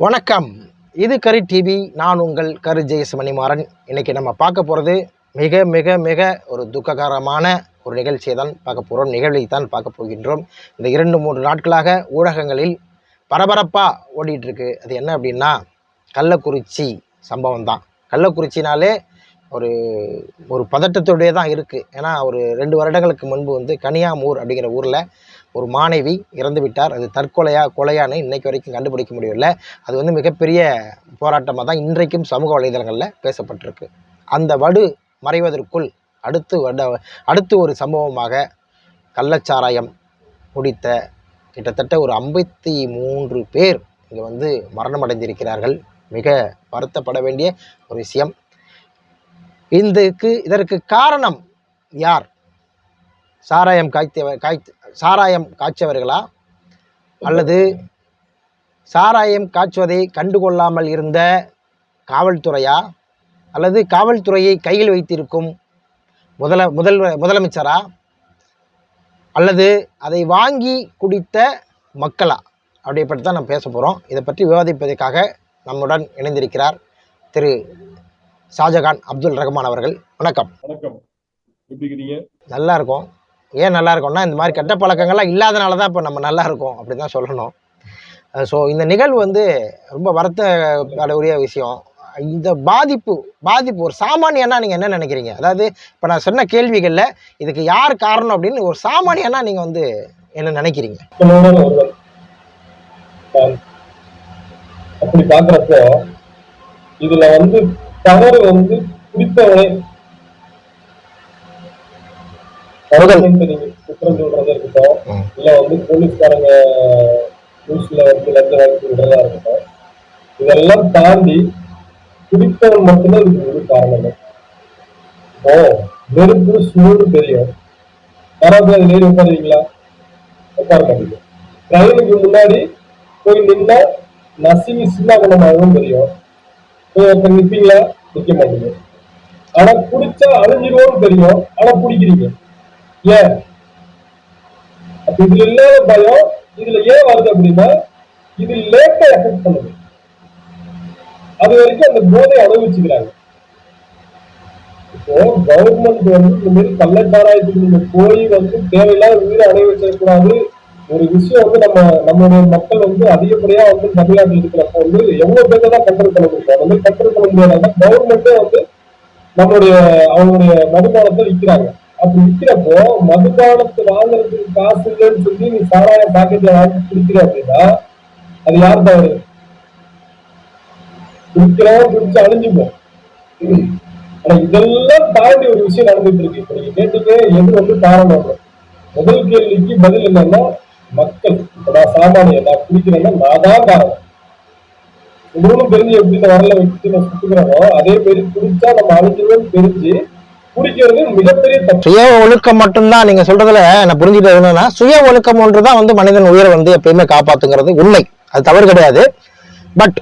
வணக்கம். இது கரி டிவி. நான் உங்கள் கரு ஜெயஸ் மணிமாறன் இன்னைக்கு நம்ம பார்க்க போகிறது மிக மிக மிக ஒரு துக்ககரமான ஒரு நிகழ்ச்சியை தான் பார்க்க போகிறோம் நிகழ்வை தான் பார்க்க போகின்றோம். இந்த இரண்டு மூன்று நாட்களாக ஊடகங்களில் பரபரப்பாக ஓடிட்டு இருக்கு. அது என்ன அப்படின்னா கள்ளக்குறிச்சி சம்பவம் தான். கள்ளக்குறிச்சினாலே ஒரு ஒரு பதட்டத்துடைய தான் இருக்குது ஏன்னா ஒரு ரெண்டு வருடங்களுக்கு முன்பு வந்து கனியாமூர் அப்படிங்கிற ஊரில் ஒரு மாணவி இறந்து விட்டார். அது தற்கொலையா கொலையானு இன்னைக்கு வரைக்கும் கண்டுபிடிக்க முடியல அது வந்து மிகப்பெரிய போராட்டமாக தான் இன்றைக்கும் சமூக வலைதளங்களில் பேசப்பட்டிருக்கு. அந்த வடு மறைவதற்குள் அடுத்து வட அடுத்து ஒரு சம்பவமாக கள்ளச்சாராயம் குடித்த கிட்டத்தட்ட ஒரு ஐம்பத்தி மூன்று பேர் இங்கே வந்து மரணம் அடைந்திருக்கிறார்கள். மிக வருத்தப்பட வேண்டிய ஒரு விஷயம். இதுக்கு இதற்கு காரணம் யார்? சாராயம் காய்த்தவ காய்த்து சாராயம் காய்ச்சவர்களா? அல்லது சாராயம் காய்ச்சுவதை கண்டுகொள்ளாமல் இருந்த காவல்துறையா? அல்லது காவல்துறையை கையில் வைத்திருக்கும் முதல முதல் முதலமைச்சரா? அல்லது அதை வாங்கி குடித்த மக்களா? அப்படி பற்றி தான் நம்ம பேச போகிறோம் இதை பற்றி விவாதிப்பதற்காக நம்முடன் இணைந்திருக்கிறார் திரு ஷாஜகான் அப்துல் ரஹ்மான் அவர்கள். வணக்கம். வணக்கம். நல்லா இருக்கும். ஏன் நல்லா இருக்கும்னா இந்த மாதிரி கெட்ட பழக்கங்கள்லாம் இல்லாதனால தான் இப்போ நம்ம நல்லா இருக்கோம் அப்படி தான் சொல்லணும். ஸோ இந்த நிகழ்வு வந்து ரொம்ப வருத்தப்படக்கூடிய விஷயம். இந்த பாதிப்பு பாதிப்பு ஒரு சாமானியனா நீங்கள் என்ன நினைக்கிறீங்க? அதாவது இப்போ நான் சொன்ன கேள்விகளில் இதுக்கு யார் காரணம் அப்படின்னு ஒரு சாமானியனா நீங்கள் வந்து என்ன நினைக்கிறீங்க? அப்படி பார்க்குறப்போ இதில் வந்து தவறு வந்து குடித்தவனே குற்றம் சொல்றதா இருக்கட்டும். இல்ல வந்து போலீஸ்காரங்க நியூஸ்ல வந்து லஞ்ச வாங்கி இருக்கட்டும் இதெல்லாம் தாண்டி குடித்தவன் மட்டும்தான் இதுக்கு ஒரு காரணம். இப்போ நெருப்பு சூடு தெரியும். யாராவது அது நேரி உட்காருவீங்களா? உட்கார மாட்டீங்க ட்ரெயினுக்கு முன்னாடி போய் நின்னா நசுங்கி சின்னாகுணமாகவும் தெரியும். போய் ஒருத்தர் நிப்பீங்களா? நிக்க மாட்டீங்க. ஆனா குடிச்சா அழிஞ்சிருவோம்னு தெரியும். ஆனா குடிக்கிறீங்க. ஏன் இதுல இல்லாத பயம் இதுல ஏன் வருது அப்படின்னா இது லேட்டா எஃபெக்ட் பண்ணுது. அது வரைக்கும் அந்த போதை அனுபவிச்சுக்கிறாங்க. இப்போ கவர்மெண்ட் வந்து இந்த மாதிரி கள்ளச்சாராயத்துக்கு நீங்க போய் வந்து தேவையில்லாத உயிரை அடைய ஒரு விஷயம் வந்து நம்ம நம்மளுடைய மக்கள் வந்து அதிகப்படியா வந்து தமிழ்நாட்டில் இருக்கிறப்ப வந்து எவ்வளவு பேர்த்த தான் கண்ட்ரோல் பண்ண முடியும்? அந்த மாதிரி கண்ட்ரோல் பண்ண முடியாத? கவர்மெண்ட்டே வந்து நம்மளுடைய அவங்களுடைய வருமானத்தை விற்கிறாங்க. அப்படி விற்கிறப்போ மதுபானத்தை வாங்குறதுக்கு காசு இல்லைன்னு சொல்லி நீ சாராய பாக்கெட்ல வாங்கி குடிக்கிற அப்படின்னா அது யார் தவறு? குடிக்கிறவன் குடிச்சு அழிஞ்சுப்போம் ஆனா இதெல்லாம் தாண்டி ஒரு விஷயம் நடந்துட்டு இருக்கு. இப்ப நீங்க கேட்டீங்க எது வந்து காரணம் முதல் கேள்விக்கு பதில் என்னன்னா மக்கள். இப்ப நான் சாமானியன் நான் குடிக்கிறேன்னா நான் தான் காரணம். உங்களுக்கு தெரிஞ்சு எப்படி இந்த வரல வச்சு நான் சுத்துக்கிறோமோ அதே மாதிரி குடிச்சா நம்ம அழிஞ்சிருவோம்னு தெரிஞ்சு சுய ஒழுக்கம் மட்டும்தான் நீங்க சொல்றதுல நான் புரிஞ்சுட்டு என்னன்னா சுய ஒழுக்கம் ஒன்றுதான் வந்து மனிதன் உயிரை வந்து எப்பயுமே காப்பாத்துங்கிறது உண்மை. அது தவறு கிடையாது. பட்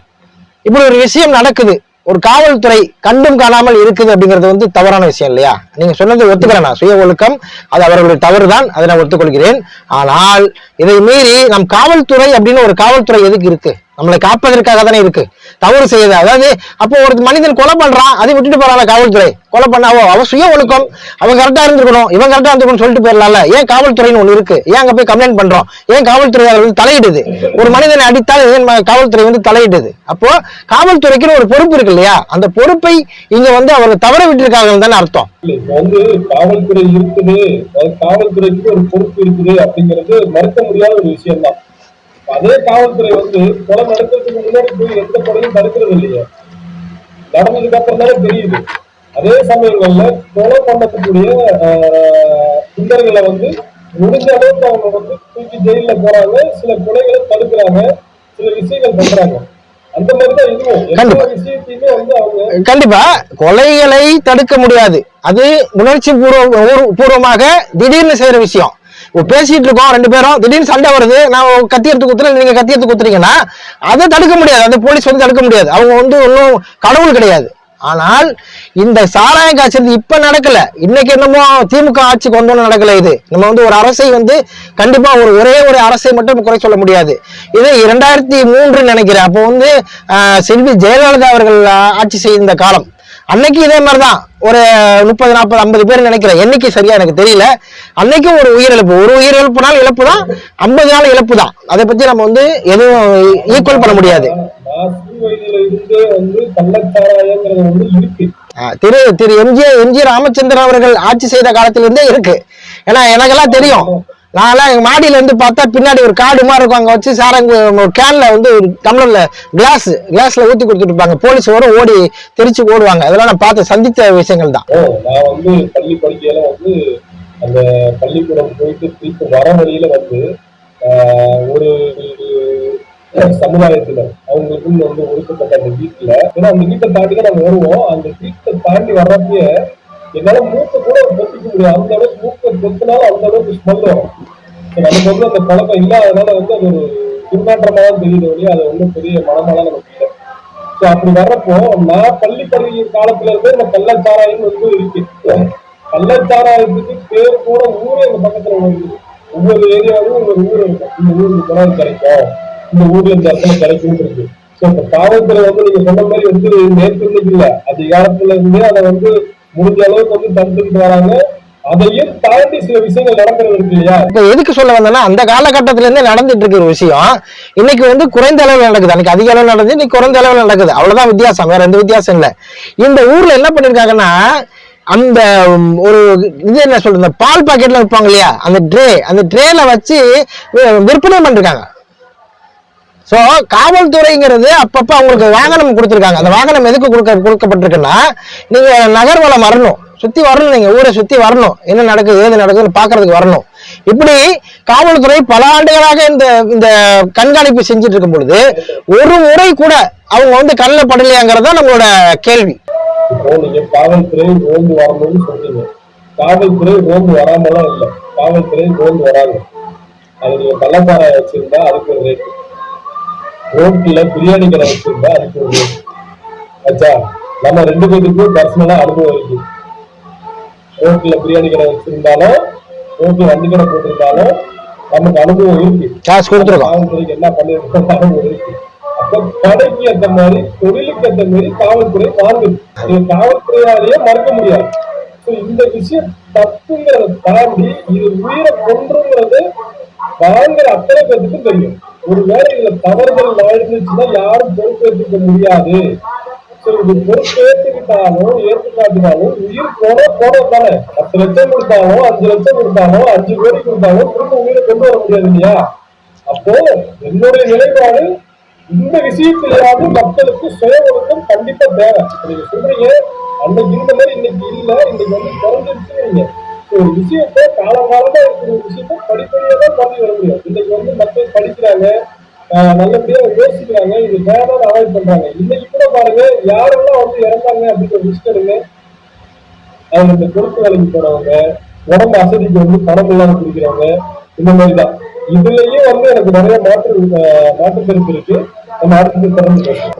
இப்படி ஒரு விஷயம் நடக்குது. ஒரு காவல்துறை கண்டும் காணாமல் இருக்குது அப்படிங்கிறது வந்து தவறான விஷயம் இல்லையா? நீங்க சொன்னதை ஒத்துக்கிறேன் நான். சுய ஒழுக்கம் அது அவர்களுடைய தவறு தான் அதை நான் ஒத்துக்கொள்கிறேன். ஆனால் இதை மீறி நம் காவல்துறை அப்படின்னு ஒரு காவல்துறை எதுக்கு இருக்கு? நம்மளை காப்பதற்காக தானே இருக்கு. தவறு செய்யுது அதாவது அப்போ ஒரு மனிதன் கொலை பண்றான் அதை விட்டுட்டு போறாங்க காவல்துறை. கொலை பண்ணாவோ அவன் சுய ஒழுக்கம். அவன் கரெக்டா இருந்திருக்கணும். இவன் கரெக்டா இருந்திருக்கணும் சொல்லிட்டு போயிடலாம்ல. ஏன் காவல்துறைன்னு ஒண்ணு இருக்கு? ஏன் அங்க போய் கம்ப்ளைண்ட் பண்றோம்? ஏன் காவல்துறை அவர் வந்து தலையிடுது? ஒரு மனிதனை அடித்தால் ஏன் காவல்துறை வந்து தலையிடுது. அப்போ காவல்துறைக்குன்னு ஒரு பொறுப்பு இருக்கு இல்லையா? அந்த பொறுப்பை இங்க வந்து அவர் தவற விட்டுருக்காங்கன்னு தானே அர்த்தம். வந்து காவல்துறை இருக்குது. காவல்துறைக்கு ஒரு பொறுப்பு இருக்குது அப்படிங்கிறது மறுக்க முடியாத ஒரு விஷயம் தான் அதே காவல்துறை வந்து கொலை நடக்கிறதுக்கு முன்னாடி போய் எந்த கொலையும் தடுக்கிறது இல்லையே. நடந்ததுக்கு அப்புறம் தானே தெரியுது. அதே சமயங்கள்ல கொலை பண்ணக்கூடிய குண்டர்களை வந்து முடிஞ்ச அளவுக்கு அவங்க வந்து தூக்கி ஜெயில போறாங்க சில கொலைகளை தடுக்கிறாங்க சில விஷயங்கள் பண்றாங்க. கண்டிப்பா. கொலைகளை தடுக்க முடியாது. அது உணர்ச்சி பூர்வ பூர்வமாக திடீர்னு செய்யற விஷயம். பேசிட்டு இருக்கோம் ரெண்டு பேரும். திடீர்னு சண்டை வருது. நான் கத்தி எடுத்து குத்துறேன் நீங்க கத்தி எடுத்து குத்துறீங்கன்னா அதை தடுக்க முடியாது. அந்த போலீஸ் வந்து தடுக்க முடியாது. அவங்க வந்து ஒன்றும் கடவுள் கிடையாது. ஆனால் இந்த சாராயம் காய்ச்சல் இப்ப நடக்கல. இன்னைக்கு என்னமோ திமுக ஆட்சிக்கு வந்தோன்னு நடக்கல இது. நம்ம வந்து ஒரு அரசை வந்து கண்டிப்பா ஒரு ஒரே ஒரு அரசை மட்டும் குறை சொல்ல முடியாது. இது இரண்டாயிரத்தி மூன்று நினைக்கிறேன். அப்போ வந்து செல்வி ஜெயலலிதா அவர்கள் ஆட்சி செய்த காலம். அன்னைக்கு இதே மாதிரி தான் ஒரு முப்பது நாற்பது ஐம்பது பேர் நினைக்கிறேன். என்னைக்கு சரியா எனக்கு தெரியல. அன்னைக்கும் ஒரு உயிரிழப்பு. ஒரு உயிரிழப்புனாலும் இழப்பு தான் ஐம்பது நாள் இழப்பு தான் அதை பத்தி நம்ம வந்து எதுவும் ஈக்குவல் பண்ண முடியாது. திரு திரு எம்ஜி எம்ஜி ராமச்சந்திரன் அவர்கள் ஆட்சி செய்த காலத்திலிருந்தே இருக்கு. ஏன்னா எனக்கெல்லாம் தெரியும். நான்லாம் எங்கள் மாடியிலேருந்து பார்த்தா பின்னாடி ஒரு காடு மாதிரி இருக்கும். அங்கே வச்சு சார் அங்கே ஒரு கேனில் வந்து ஒரு டம்ளரில் கிளாஸ் கிளாஸில் ஊற்றி கொடுத்துட்டு போலீஸ் வரும் ஓடி தெரிச்சு ஓடுவாங்க. அதெல்லாம் நான் பார்த்து சந்தித்த விஷயங்கள் தான். நான் வந்து பள்ளி படிக்கையில வந்து அந்த பள்ளிக்கூடம் போயிட்டு திருப்பி வர வழியில வந்து ஒரு சமுதாயத்துல அவங்களுக்குன்னு வந்து ஒதுக்கப்பட்ட அந்த வீட்டுல ஏன்னா அந்த வீட்டை தாண்டி தான் நாங்க வருவோம். அந்த வீட்டை தாண்டி வர்றப்பயே என்னால மூக்க கூட பொத்திக்க முடியாது. அந்த அளவுக்கு மூக்க பொத்தினாலும் அந்த அளவுக்கு ஸ்மெல் வரும். So, நமக்கு வந்து அந்த பழக்கம் இல்லாதனால வந்து அது ஒரு துர்நாற்றமா தான் தெரியுது வழி அது ஒன்றும் பெரிய மனமெல்லாம் நமக்கு இல்லை. ஸோ அப்படி வர்றப்போ நான் பள்ளி பள்ளி காலத்துல இருந்து இந்த கள்ளச்சாராயம் வந்து இருக்கு. கள்ளச்சாராயத்துக்கு பேர் கூட ஊரே எங்க பக்கத்துல இருக்குது. ஒவ்வொரு ஏரியாவும் ஒவ்வொரு ஊர் இருக்கும். இந்த ஊருக்கு போனா கிடைக்கும். இந்த ஊர்ல இந்த இடத்துல கிடைக்கும் இருக்கு. ஸோ இப்ப காவல்துறை வந்து நீங்க சொன்ன மாதிரி வந்து நேற்று இல்லை இல்ல. அதிகாரத்துல இருந்தே அதை வந்து முடிஞ்ச அளவுக்கு வந்து தடுத்துக்கிட்டு வராங்க. அதையும் தாண்டி சில விஷயங்கள் நடக்கிறது இருக்கு இல்லையா? இப்ப எதுக்கு சொல்ல வந்தேன்னா அந்த காலகட்டத்தில இருந்தே நடந்துட்டு இருக்கிற விஷயம் இன்னைக்கு வந்து குறைந்த அளவில் நடக்குது. அன்னைக்கு அதிக அளவில் நடக்குது இன்னைக்கு குறைந்த அளவில் நடக்குது. அவ்வளவுதான் வித்தியாசம் வேற எந்த வித்தியாசம் இல்லை இந்த ஊர்ல என்ன பண்ணிருக்காங்கன்னா அந்த ஒரு இது என்ன சொல்றது இந்த பால் பாக்கெட்ல வைப்பாங்க இல்லையா? அந்த ட்ரே அந்த ட்ரேல வச்சு விற்பனை பண்ணிருக்காங்க. ஸோ காவல்துறைங்கிறது அப்பப்போ அவங்களுக்கு வாகனம் கொடுத்துருக்காங்க. அந்த வாகனம் எதுக்கு கொடுக்க கொடுக்கப்பட்டிருக்குன்னா நீங்கள் நகர்வலம் வரணும். சுற்றி வரணும் நீங்கள் ஊரை சுற்றி வரணும். என்ன நடக்குது ஏது நடக்குதுன்னு பார்க்கறதுக்கு வரணும். இப்படி காவல்துறை பல ஆண்டுகளாக இந்த இந்த கண்காணிப்பு செஞ்சுட்டு இருக்கும் பொழுது ஒரு முறை கூட அவங்க வந்து கண்ணில் படலையாங்கிறது தான் நம்மளோட கேள்வி. காவல்துறை ரோந்து வரணும்னு சொல்றீங்க. காவல்துறை ரோந்து வராமலாம் இல்லை. காவல்துறை ரோந்து வராங்க அது நீங்க கள்ளச்சாராயம் வச்சிருந்தா அதுக்கு ஒரு ரோட்ல பிரியாணி கடை வச்சிருந்தா அதுக்கு ஒரு ஆச்சா நம்ம ரெண்டு பேருக்கும் பர்சனலா அனுபவம் இருக்கு. ரோட்ல பிரியாணி கடை வச்சிருந்தாலும் ரோட்ல வண்டி கடை போட்டிருந்தாலும் நமக்கு அனுபவம் இருக்கு. காசு கொடுத்துருக்கோம். என்ன பண்ணிருக்கோம் அனுபவம் இருக்கு. அப்ப கடைக்கு ஏத்த மாதிரி தொழிலுக்கு ஏத்த மாதிரி காவல்துறை மாறுது காவல்துறையாலேயே மறக்க முடியாது. இந்த விஷயம் தப்புங்கிறத தாண்டி இது உயிரை கொன்றுங்கிறது வாங்குற அத்தனை பேருக்கு தெரியும். ஒருவேளை இதுல தவறுகள் நடந்துச்சுன்னா யாரும் பொறுப்பேற்றுக்க முடியாது. So, இது பொறுப்பேற்றுக்கிட்டாலும் ஏற்றுக்காட்டினாலும் உயிர் போன போன தானே பத்து லட்சம் கொடுத்தாலும் அஞ்சு லட்சம் கொடுத்தாலும் அஞ்சு கோடி கொடுத்தாலும் திரும்ப உயிரை கொண்டு வர முடியாது இல்லையா? அப்போ என்னுடைய நிலைப்பாடு இந்த விஷயத்திலேயாவது மக்களுக்கு சுய ஒழுக்கம் கண்டிப்பா தேவை. நீங்க சொல்றீங்க அன்னைக்கு இருந்த மாதிரி இன்னைக்கு இல்ல இன்னைக்கு வந்து குறைஞ்சிருச்சுங்க ஒரு விஷயத்த காலகாலமா இருக்கிற ஒரு விஷயத்த படிப்படியாக தான் பண்ணி வர முடியும். இன்னைக்கு வந்து மக்கள் படிக்கிறாங்க நல்லபடியாக நல்லபடியா யோசிக்கிறாங்க இது வேணாம் அவாய்ட் பண்றாங்க. இன்னைக்கு கூட பாருங்க யாரெல்லாம் வந்து இறந்தாங்க அப்படின்ற லிஸ்ட் எடுங்க. அவங்க இந்த பொறுப்பு வேலைக்கு போறவங்க உடம்பு அசதிக்கு வந்து பணம் இல்லாம குடிக்கிறவங்க இந்த மாதிரி தான். இதுலயும் வந்து எனக்கு நிறைய மாற்று மாற்று கருத்து இருக்கு.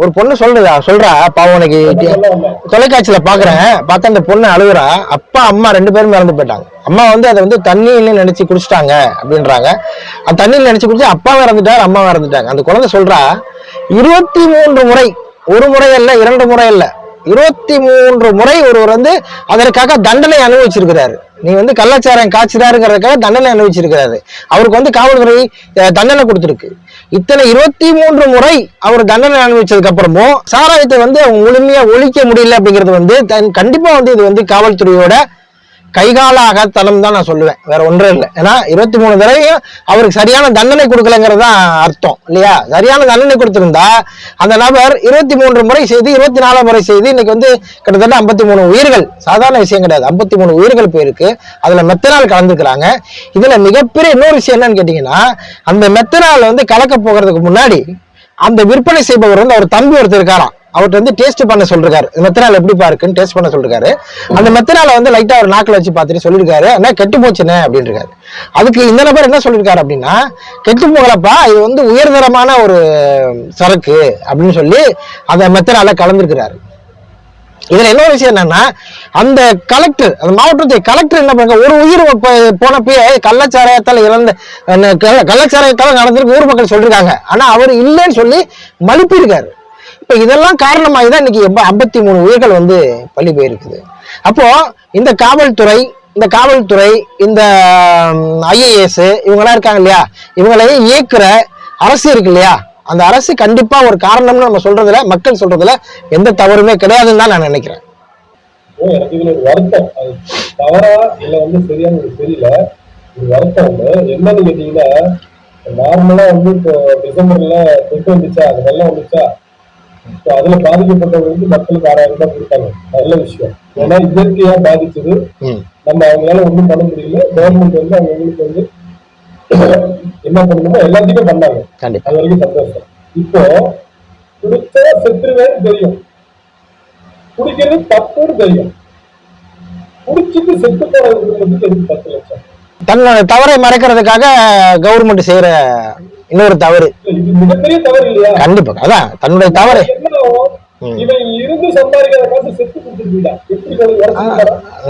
ஒரு பொண்ணு சொல்றதா? சொல்றா. பாவம் உனக்கு தொலைக்காட்சியில பாக்குறேன். பார்த்தா அந்த பொண்ணு அழுகுறா. அப்பா அம்மா ரெண்டு பேரும் இறந்து போயிட்டாங்க. அம்மா வந்து அதை வந்து தண்ணியில நினைச்சு குடிச்சிட்டாங்க அப்படின்றாங்க. அந்த தண்ணியில் நினைச்சு குடிச்சு அப்பாவும் இறந்துட்டார் அம்மாவும் இறந்துட்டாங்க அந்த குழந்தை சொல்றா இருபத்தி மூன்று முறை ஒரு முறை அல்ல இரண்டு முறை அல்ல. இருபத்தி மூன்று முறை ஒருவர் வந்து அதற்காக தண்டனை அனுபவிச்சிருக்கிறாரு. நீ வந்து கள்ளச்சாரம் காய்ச்சிதாருங்கிறதுக்காக தண்டனை அனுபவிச்சிருக்கிறாரு. அவருக்கு வந்து காவல்துறை தண்டனை கொடுத்துருக்கு. இத்தனை இருபத்தி மூன்று முறை அவர் தண்டனை அனுபவிச்சதுக்கு அப்புறமும் சாராயத்தை வந்து அவங்க முழுமையா ஒழிக்க முடியல அப்படிங்கிறது வந்து தன்- கண்டிப்பா வந்து இது வந்து காவல்துறையோட கைகாலாகத்தனம் தான் நான் சொல்லுவேன். வேற ஒன்றும் இல்லை. ஏன்னா இருபத்தி மூணு தடவையும் அவருக்கு சரியான தண்டனை கொடுக்கலங்கிறது தான் அர்த்தம். இல்லையா? சரியான தண்டனை கொடுத்திருந்தா அந்த நபர் இருபத்தி மூன்று முறை செய்து இருபத்தி நாலு முறை செய்து இன்னைக்கு வந்து கிட்டத்தட்ட ஐம்பத்தி மூணு உயிர்கள் சாதாரண விஷயம் கிடையாது. ஐம்பத்தி மூணு உயிர்கள் போயிருக்கு. அதுல மெத்தனால் கலந்துக்கிறாங்க. இதுல மிகப்பெரிய இன்னொரு விஷயம் என்னன்னு கேட்டீங்கன்னா அந்த மெத்தனால் வந்து கலக்க போகிறதுக்கு முன்னாடி அந்த விற்பனை செய்பவர் வந்து அவர் தம்பி ஒருத்தர் இருக்காராம். அவர்கிட்ட வந்து டேஸ்ட் பண்ண சொல்றாரு மெத்தனால் எப்படி இருக்குன்னு டேஸ்ட் பண்ண சொல்றாரு அந்த மெத்தனால வந்து லைட்டா ஒரு நாக்கில் வச்சு பார்த்துட்டு சொல்லியிருக்காரு அண்ணா கெட்டு போச்சுன்னு அப்படின்னு அதுக்கு இந்த நபர் என்ன சொல்லியிருக்காரு அப்படின்னா கெட்டு போகலப்பா இது வந்து உயர்தரமான ஒரு சரக்கு அப்படின்னு சொல்லி அந்த மெத்தனால கலந்துருக்கிறாரு. இதுல என்ன விஷயம் என்னன்னா அந்த கலெக்டர் அந்த மாவட்டத்தை கலெக்டர் என்ன பண்ண ஒரு உயிர் போனப்பயே கள்ளச்சாராயத்தால் இறந்த அந்த கள்ளச்சாராயத்தால் நடந்திருக்கு ஊர் மக்கள் சொல்லிருக்காங்க. ஆனா அவர் இல்லைன்னு சொல்லி மழுப்பியிருக்காரு இப்ப இதெல்லாம் காரணமாக தான் இன்னைக்கு ஐம்பத்தி மூணு உயிர்கள் வந்து பள்ளி போயிருக்குது. அப்போ இந்த காவல்துறை இந்த காவல்துறை இந்த ஐஏஎஸ் இவங்களாம் இருக்காங்க இல்லையா? இவங்களையும் இயக்குற அரசு இருக்கு இல்லையா? அந்த அரசு கண்டிப்பா ஒரு காரணம்னு நம்ம சொல்றதுல மக்கள் சொல்றதுல எந்த தவறுமே கிடையாதுன்னு தான் நான் நினைக்கிறேன். இதுல ஒரு வருத்தம். தவறா இல்ல வந்து சரியான ஒரு தெரியல. ஒரு வருத்தம் ஒண்ணு என்னன்னு கேட்டீங்கன்னா நார்மலா வந்து இப்போ டிசம்பர்ல கொண்டு வந்துச்சா? அது நல்லா வந்துச்சா? அதுல பாதிக்கப்பட்டவங்களுக்கு மக்களுக்கு ஆறாயிரம் ரூபாய் கொடுத்தாங்க. நல்ல விஷயம். ஏன்னா இயற்கையா பாதிச்சது. நம்ம அவங்களால ஒண்ணும் பண்ண முடியல. கவர்மெண்ட் வந்து அவங்களுக்கு வந்து என்ன பண்ணணுமோ எல்லாத்தையுமே பண்ணாங்க. அது வரைக்கும் சந்தோஷம். இப்போ குடிச்சா செத்துருவேன்னு தெரியும். குடிக்கிறது தப்புன்னு தெரியும். குடிச்சிட்டு செத்து போற குடும்பத்துக்கு எதுக்கு பத்து லட்சம்? தன்னோட தவறை மறைக்கிறதுக்காக கவர்மெண்ட் செய்யற இன்னொரு தவறு. கண்டிப்பா. அதான் தன்னுடைய தவறு.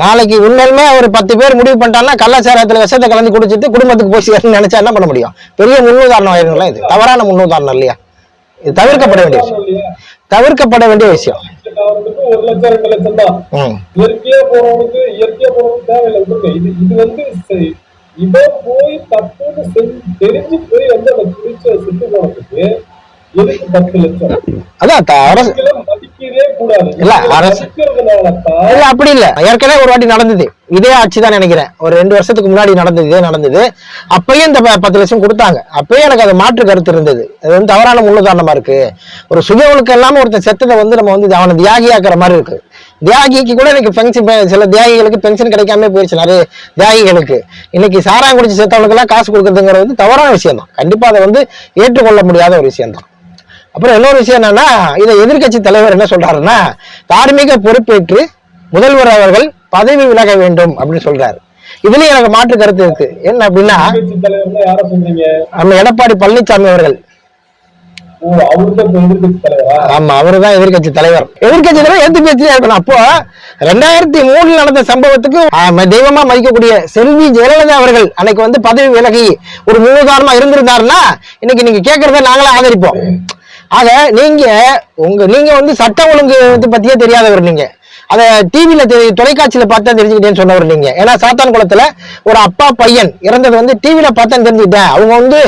நாளைக்கு உண்மையிலுமே ஒரு பத்து பேர் முடிவு பண்ணிட்டாங்கன்னா கள்ளச்சாரத்துல விஷத்தை கலந்து குடிச்சிட்டு குடும்பத்துக்கு போய் சேரணும்னு நினைச்சா என்ன பண்ண முடியும்? பெரிய முன்னுதாரணம் ஆயிருங்களா இது. தவறான முன்னுதாரணம் இல்லையா? இது தவிர்க்கப்பட வேண்டிய விஷயம். தவிர்க்கப்பட வேண்டிய விஷயம். ஒரு லட்சம் ரெண்டு லட்சம் தான் ம். இயற்கையா போறவனுக்கு இயற்கையா போறவனுக்கு தேவையில்லை. இது வந்து இவன் போய் தப்புன்னு செஞ்சு தெரிஞ்சு போய் வந்து அந்த குடிச்ச செத்து போனதுக்கு எதுக்கு பத்து லட்சம்? அப்படி இல்ல. ஏற்கனவே ஒரு வாட்டி நடந்தது. இதே ஆட்சி தான் நினைக்கிறேன். ஒரு ரெண்டு வருஷத்துக்கு முன்னாடி நடந்தது இதே நடந்தது. அப்பயும் இந்த பத்து லட்சம் கொடுத்தாங்க. அப்பயும் எனக்கு அது மாற்று கருத்து இருந்தது. அது வந்து தவறான முன்னுதாரணமா இருக்கு. ஒரு சுய ஒழுக்கம் இல்லாம ஒருத்தன் செத்ததை வந்து நம்ம வந்து அவனை தியாகியாக்குற மாதிரி இருக்கு. தியாகிக்கு கூட இன்னைக்கு பென்ஷன் சில தியாகிகளுக்கு பென்ஷன் கிடைக்காம போயிடுச்சு நிறைய தியாகிகளுக்கு. இன்னைக்கு சாராயம் குடிச்சு செத்தவனுக்கு எல்லாம் காசு கொடுக்கறதுங்கிறது வந்து தவறான விஷயம் தான் கண்டிப்பா அதை வந்து ஏற்றுக்கொள்ள முடியாத ஒரு விஷயம் தான் அப்புறம் இன்னொரு விஷயம் என்னன்னா இதை எதிர்க்கட்சி தலைவர் என்ன சொல்றாருன்னா தார்மீக பொறுப்பேற்று முதல்வர் அவர்கள் பதவி விலக வேண்டும் அப்படின்னு சொல்றாரு. இதுலயும் எனக்கு மாற்று கருத்து இருக்கு. என்ன அப்படின்னா நம்ம எடப்பாடி பழனிசாமி அவர்கள். ஆமா அவருதான் எதிர்க்கட்சி தலைவர். எதிர்க்கட்சி தலைவர் எதிர்த்து பேசிட்டே இருக்கணும்? அப்போ ரெண்டாயிரத்தி மூணுல நடந்த சம்பவத்துக்கு தெய்வமா மதிக்கக்கூடிய செல்வி ஜெயலலிதா அவர்கள் அன்னைக்கு வந்து பதவி விலகி ஒரு முன்னுதாரணமா இருந்திருந்தாருன்னா இன்னைக்கு நீங்க கேட்கறத நாங்களே ஆதரிப்போம். ஆக நீங்க உங்க நீங்க வந்து சட்டம் ஒழுங்கு பத்தியே தெரியாதவர் நீங்க. அத டிவில தொலைக்காட்சியில பார்த்தா தெரிஞ்சுக்கிட்டேன்னு சொன்னவர் நீங்க. ஏன்னா சாத்தான் குளத்துல ஒரு அப்பா பையன் இறந்தது வந்து டிவியில் பார்த்தா தெரிஞ்சுக்கிட்டேன். அவங்க வந்து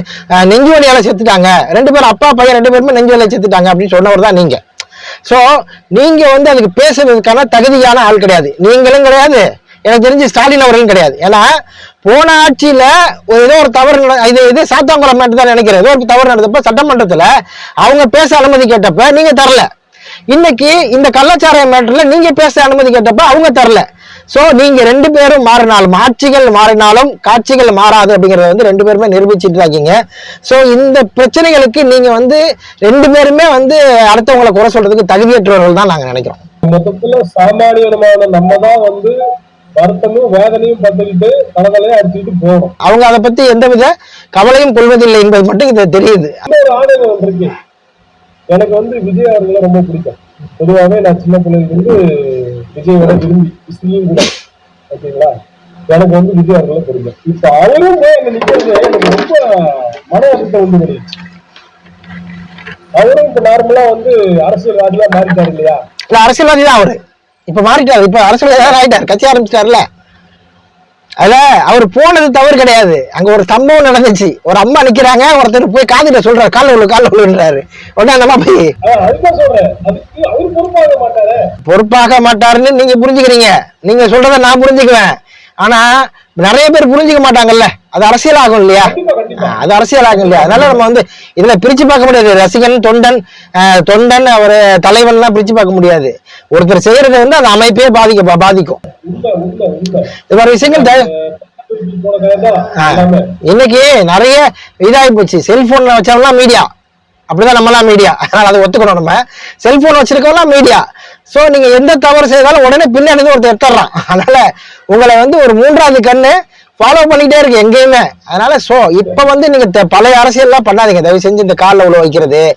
நெஞ்சு வலியால செத்துட்டாங்க. ரெண்டு பேரும் அப்பா பையன் ரெண்டு பேருமே நெஞ்சு வலியால செத்துட்டாங்க அப்படின்னு சொன்னவர் தான் நீங்க. சோ நீங்க வந்து அதுக்கு பேசுறதுக்கான தகுதியான ஆள் கிடையாது. நீங்களும் கிடையாது. எனக்கு தெரிஞ்சு ஸ்டாலின் அவர்களும் கிடையாது. ஏன்னா போன ஆட்சியில ஒரு ஏதோ ஒரு தவறு இது இது சாத்தாங்குளம் தான் நினைக்கிறேன். ஏதோ ஒரு தவறு நடந்தப்ப சட்டமன்றத்துல அவங்க பேச அனுமதி கேட்டப்ப நீங்க தரல. இன்னைக்கு இந்த கள்ளச்சாராய மேட்டர்ல நீங்க பேச அனுமதி கேட்டப்ப அவங்க தரல. சோ நீங்க ரெண்டு பேரும் மாறினாலும் ஆட்சிகள் மாறினாலும் காட்சிகள் மாறாது அப்படிங்கறத வந்து ரெண்டு பேருமே நிரூபிச்சிட்டு இருக்கீங்க. சோ இந்த பிரச்சனைகளுக்கு நீங்க வந்து ரெண்டு பேருமே வந்து அடுத்தவங்களை குறை சொல்றதுக்கு தகுதியற்றவர்கள் தான் நாங்க நினைக்கிறோம். மொத்தத்துல சாமானியமான நம்ம தான் வந்து வருத்தமும் வேதனையும் பட்டுக்கிட்டு தலைதலையும் அடிச்சுக்கிட்டு போகணும். அவங்க அதை பத்தி எந்தவித கவலையும் கொள்வதில்லை என்பது மட்டும் இது தெரியுது. ஆதங்கம் வந்திருக்கு எனக்கு வந்து விஜய் அவர்களை ரொம்ப பிடிக்கும். பொதுவாகவே நான் சின்ன பிள்ளைங்க வந்து விஜயோட விரும்பி இசையும் கூட. ஓகேங்களா? எனக்கு வந்து விஜய் அவர்களை பிடிக்கும். இப்ப அவரும் போய் நிக்கிறது எனக்கு ரொம்ப மன அழுத்தம் உண்டு பண்ணிடுச்சு அவரும் இப்ப நார்மலா வந்து அரசியல்வாதியா மாறிட்டாரு இல்லையா? இல்ல அரசியல்வாதி தான் அவரு. இப்ப மாறிட்டாரு. இப்ப அரசியல்வாதி ஆயிட்டாரு. கட்சி ஆரம்பிச்சிட்டாருல அதுல அவர் போனது தவறு கிடையாது. அங்க ஒரு சம்பவம் நடந்துச்சு. ஒரு அம்மா நிக்கிறாங்க ஒருத்தர் போய் காதுல சொல்றாரு கால உள்ள கால உள்ளுன்றாரு உடனே அந்த அம்மா போய் பொறுப்பாக மாட்டாரு. பொறுப்பாக மாட்டாருன்னு நீங்க புரிஞ்சுக்கிறீங்க. நீங்க சொல்றத நான் புரிஞ்சுக்குவேன். ஆனா நிறைய பேர் புரிஞ்சுக்க மாட்டாங்கல்ல. அது அரசியல் ஆகும் இல்லையா? அது அரசியல் ஆகும் இல்லையா? அதனால நம்ம வந்து இதுல பிரிச்சு பார்க்க முடியாது. ரசிகன் தொண்டன் தொண்டன் அவர் தலைவன்லாம் பிரிச்சு பார்க்க முடியாது. ஒருத்தர் செய்யறது வந்து அந்த அமைப்பே பாதிக்க பாதிக்கும். இது மாதிரி விஷயங்கள் இன்னைக்கு நிறைய இதாகி போச்சு. செல்போன்ல வச்சவங்களாம் மீடியா. அப்படிதான் நம்மலாம் மீடியா. அதனால அதை ஒத்துக்கணும் நம்ம. Cellphone வச்சிருக்கவங்களாம் media. சோ நீங்க எந்த தவறு செய்தாலும் உடனே பின்னாடி ஒருத்தர் எடுத்துடுறான். அதனால உங்களை வந்து ஒரு மூன்றாவது கண்ணு ஃபாலோ பண்ணிட்டே இருக்கு எங்கேயுமே. அதனால சோ இப்ப வந்து நீங்க த- பழைய அரசியல்லாம் பண்ணாதீங்க. தயவு செஞ்சு இந்த காலில் உழு வைக்கிறது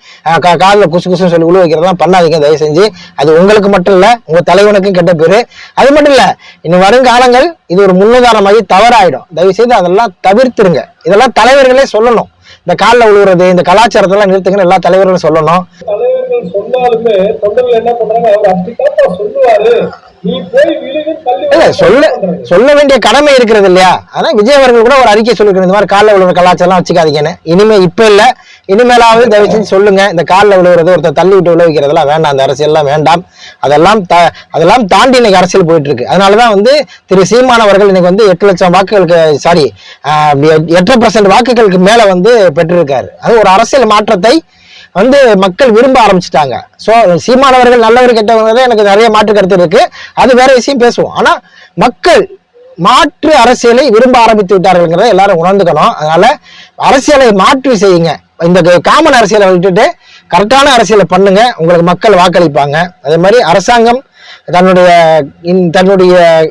காலில் குசு குசுன்னு சொல்லி உழு வைக்கிறதெல்லாம் பண்ணாதீங்க. தயவு செஞ்சு. அது உங்களுக்கு மட்டும் இல்ல உங்க தலைவனுக்கும் கெட்ட பேரு. அது மட்டும் இல்ல இன்னும் வருங்காலங்கள் இது ஒரு முன்னுதாரணமாகி தவறாயிடும். தயவு செய்து அதெல்லாம் தவிர்த்துருங்க. இதெல்லாம் தலைவர்களே சொல்லணும். இந்த காலில் உழுவுறது இந்த கலாச்சாரத்தெல்லாம் நிறுத்துங்கன்னு எல்லா தலைவர்களும் சொல்லணும். தலைவர்கள் சொன்னாலுமே தொண்டர்கள் என்ன பண்றாங்க? அவர் அப்படித்தாப்பா சொல்லுவாரு. நீ போய் விழுகு. சொல்ல சொல்ல வேண்டிய கடமை இருக்கிறது இல்லையா? ஆனா விஜய் அவர்கள் கூட ஒரு அறிக்கை சொல்லிருக்கணும் இந்த மாதிரி காலில் விழுற கலாச்சாரம் வச்சுக்காதீங்கன்னு இனிமே இப்ப இல்ல. இனிமேலாவது தயவு செஞ்சு சொல்லுங்க. இந்த காலில் விழுவுறது ஒருத்தர் தள்ளி விட்டு விளைவிக்கிறதெல்லாம் வேண்டாம். அந்த அரசியல்லாம் வேண்டாம். அதெல்லாம் த அதெல்லாம் தாண்டி இன்னைக்கு அரசியல் போயிட்டு இருக்கு அதனாலதான் வந்து திரு சீமான் அவர்கள் இன்னைக்கு வந்து எட்டு லட்சம் வாக்குகளுக்கு சாரி எட்டரை பர்சன்ட் வாக்குகளுக்கு மேல வந்து பெற்றிருக்காரு. அது ஒரு அரசியல் மாற்றத்தை வந்து மக்கள் விரும்ப ஆரம்பிச்சிட்டாங்க. ஸோ சீமானவர்கள் நல்லவர் கெட்டவர்கள் எனக்கு நிறைய மாற்று கருத்து இருக்கு. அது வேற விஷயம் பேசுவோம். ஆனா மக்கள் மாற்று அரசியலை விரும்ப ஆரம்பித்து விட்டார்கள்ங்கிறத எல்லாரும் உணர்ந்துக்கணும். அதனால அரசியலை மாற்றி செய்யுங்க. இந்த காமன் அரசியலை விட்டுட்டு கரெக்டான அரசியலை பண்ணுங்க. உங்களுக்கு மக்கள் வாக்களிப்பாங்க. அதே மாதிரி அரசாங்கம் தன்னுடைய இன்- தன்னுடைய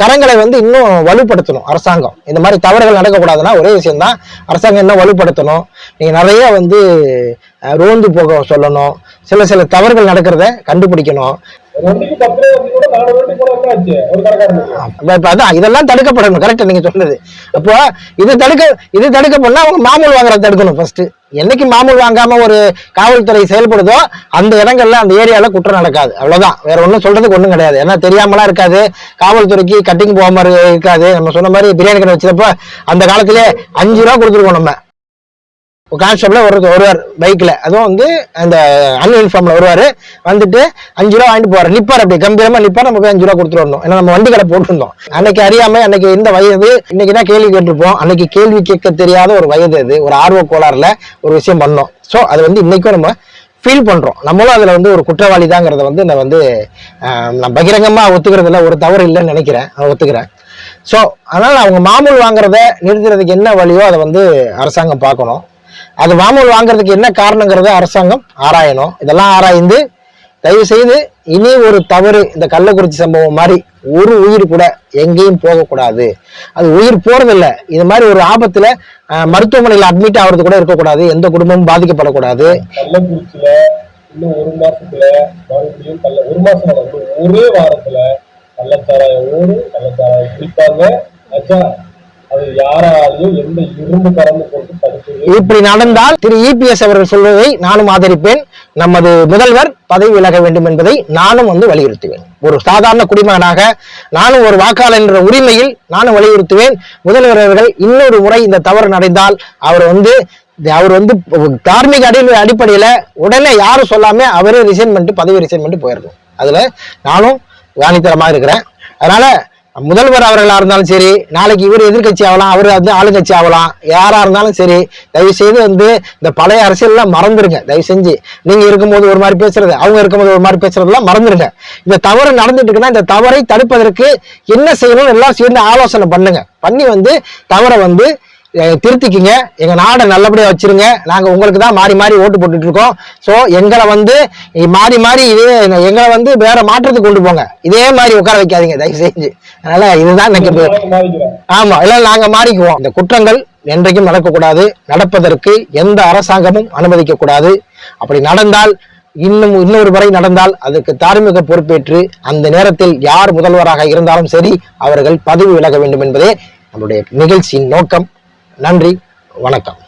கரங்களை வந்து இன்னும் வலுப்படுத்தணும் அரசாங்கம். இந்த மாதிரி தவறுகள் நடக்கக்கூடாதுன்னா ஒரே விஷயம் தான் அரசாங்கம் இன்னும் வலுப்படுத்தணும்? நீங்க நிறைய வந்து ரோந்து போக சொல்லணும். சில சில தவறுகள் நடக்கிறத கண்டுபிடிக்கணும். அதான் இதெல்லாம் தடுக்கப்படணும். கரெக்டா நீங்க சொன்னது. அப்போ இது தடுக்க இது தடுக்க அவங்க மாமூல் வாங்குறத தடுக்கணும் ஃபர்ஸ்ட் என்னைக்கு மாமூல் வாங்காம ஒரு காவல்துறை செயல்படுதோ அந்த இடங்கள்ல அந்த ஏரியால குற்றம் நடக்காது. அவ்வளவுதான். வேற ஒண்ணும் சொல்றதுக்கு ஒண்ணும் கிடையாது. ஏன்னா தெரியாமலாம் இருக்காது. காவல்துறைக்கு கட்டிங் போகாம இருக்காது. நம்ம சொன்ன மாதிரி பிரியாணி கடை வச்சிருப்ப அந்த காலத்திலே அஞ்சு ரூபா கொடுத்துருக்கோம் நம்ம. கான்ஸ்டபிள் ஒருத்தர் வருவார் பைக்கில் அதுவும் வந்து அந்த அன்யூனிஃபார்மில் வருவார். வந்துட்டு அஞ்சு ரூபா வாங்கிட்டு போவார். நிப்பார் அப்படி கம்பீரமாக நிப்பார். நம்ம போய் அஞ்சு ரூபா கொடுத்துட்டு ஏன்னா நம்ம வண்டி கடை போட்டிருந்தோம். அன்னைக்கு அறியாமல் அன்னைக்கு இந்த வயது இன்னைக்கு தான் கேள்வி கேட்டிருப்போம். அன்னைக்கு கேள்வி கேட்க தெரியாத ஒரு வயது அது. ஒரு ஆர்வ கோளாறுல ஒரு விஷயம் பண்ணோம். ஸோ அது வந்து இன்றைக்கும் நம்ம ஃபீல் பண்ணுறோம் நம்மளும் அதில் வந்து ஒரு குற்றவாளி தாங்கிறத வந்து நான் வந்து நான் பகிரங்கமாக ஒத்துக்கிறதுல ஒரு தவறு இல்லைன்னு நினைக்கிறேன். நான் ஒத்துக்கிறேன். ஸோ அதனால் அவங்க மாமூல் வாங்குறத நிறுத்துறதுக்கு என்ன வழியோ அதை வந்து அரசாங்கம் பார்க்கணும். அது மாமூல் வாங்குறதுக்கு என்ன காரணங்கிறத அரசாங்கம் ஆராயணும். இதெல்லாம் ஆராய்ந்து தயவு செய்து இனி ஒரு தவறு இந்த கள்ளக்குறிச்சி சம்பவம் மாதிரி ஒரு உயிர் கூட எங்கேயும் போகக்கூடாது. அது உயிர் போறதில்லை. இது மாதிரி ஒரு ஆபத்துல மருத்துவமனையில் அட்மிட் ஆகிறது கூட இருக்கக்கூடாது. எந்த குடும்பமும் பாதிக்கப்படக்கூடாது. கள்ளக்குறிச்சியில இன்னும் ஒரு மாசத்துல மறுபடியும் கள்ள ஒரு மாசம் ஒரே வாரத்துல கள்ளச்சாராயம் ஊரு கள்ளச்சாராயம் குடிப்பாங்க. இப்படி நடந்தால் திரு இபிஎஸ் அவர்கள் சொல்வதை நானும் ஆதரிப்பேன். நமது முதல்வர் பதவி விலக வேண்டும் என்பதை நானும் வந்து வலியுறுத்துவேன். ஒரு சாதாரண குடிமகனாக நானும் ஒரு வாக்காளர் என்ற உரிமையில் நானும் வலியுறுத்துவேன். முதல்வர் அவர்கள் இன்னொரு முறை இந்த தவறு நடந்தால் அவர் வந்து அவர் வந்து தார்மீக அடி அடிப்படையில உடனே யாரும் சொல்லாம அவரே ரிசைன் பண்ணிட்டு பதவி ரிசைன் பண்ணிட்டு போயிடணும். அதுல நானும் காணித்தரமா இருக்கிறேன். அதனால முதல்வர் அவர்களாக இருந்தாலும் சரி நாளைக்கு இவர் எதிர்க்கட்சி ஆகலாம் அவர் வந்து ஆளுங்கட்சி ஆகலாம் யாராக இருந்தாலும் சரி தயவு செய்து வந்து இந்த பழைய அரசியல்லாம் மறந்துடுங்க தயவு செஞ்சு நீங்கள் இருக்கும்போது ஒரு மாதிரி பேசுறது அவங்க இருக்கும்போது ஒரு மாதிரி பேசுறதுலாம் மறந்துடுங்க இந்த தவறு நடந்துட்டு இருக்குன்னா இந்த தவறை தடுப்பதற்கு என்ன செய்யணும்னு எல்லாம் சேர்ந்து ஆலோசனை பண்ணுங்க. பண்ணி வந்து தவறை வந்து திருத்திக்கிங்க. எங்க நாடை நல்லபடியா வச்சிருங்க. நாங்க உங்களுக்கு தான் மாறி மாறி ஓட்டு போட்டுட்டு இருக்கோம். சோ எங்களை வந்து மாறி மாறி இதே எங்களை வந்து வேற மாற்றத்துக்கு கொண்டு போங்க. இதே மாதிரி உட்கார வைக்காதீங்க தயவு செஞ்சு. அதனால இதுதான் எனக்கு இப்ப- நாங்க மாறிக்கிறோம். ஆமா இல்ல நாங்க மாறிக்குவோம். இந்த குற்றங்கள் என்றைக்கும் நடக்கக்கூடாது. நடப்பதற்கு எந்த அரசாங்கமும் அனுமதிக்க கூடாது. அப்படி நடந்தால் இன்னும் இன்னொரு முறை நடந்தால் அதுக்கு தார்மீக பொறுப்பேற்று அந்த நேரத்தில் யார் முதல்வராக இருந்தாலும் சரி அவர்கள் பதவி விலக வேண்டும் என்பதே நம்முடைய நிகழ்ச்சியின் நோக்கம். நன்றி வணக்கம்.